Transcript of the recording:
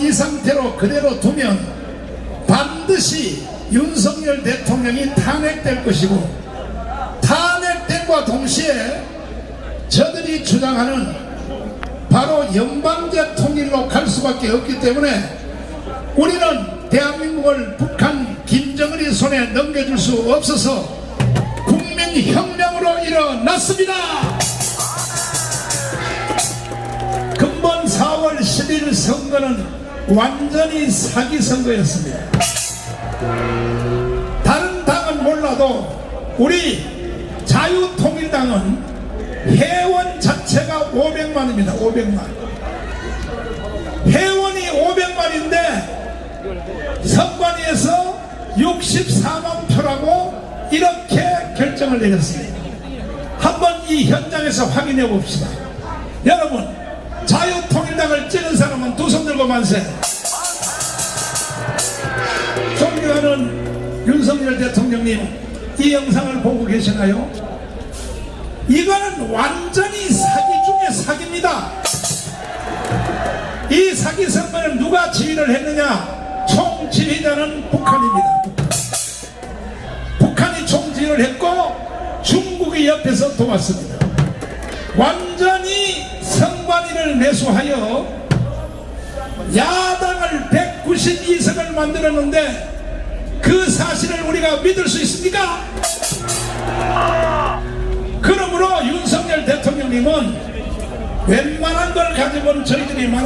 이 상태로 그대로 두면 반드시 윤석열 대통령이 탄핵될 것이고 탄핵됨과 동시에 저들이 주장하는 바로 연방제 통일로 갈 수밖에 없기 때문에 우리는 대한민국을 북한 김정은이 손에 넘겨줄 수 없어서 국민혁명으로 일어났습니다. 선거는 완전히 사기 선거였습니다. 다른 당은 몰라도 우리 자유통일당은 회원 자체가 500만입니다. 500만. 회원이 500만인데 선관위에서 64만 표라고 이렇게 결정을 내렸습니다. 한번 이 현장에서 확인해 봅시다. 여러분, 자유통일당을 찌는 들고 만세. 존경하는 윤석열 대통령님, 이 영상을 보고 계시나요? 이거는 완전히 사기 중에 사기입니다. 이 사기 선거를 누가 지휘를 했느냐? 총 지휘자는 북한입니다. 북한이 총 지휘를 했고 중국이 옆에서 도왔습니다. 완전히 선관위를 매수하여 야당을 192석을 만들었는데 그 사실을 우리가 믿을 수 있습니까? 그러므로 윤석열 대통령님은 웬만한 걸 가지고는 저희들이 말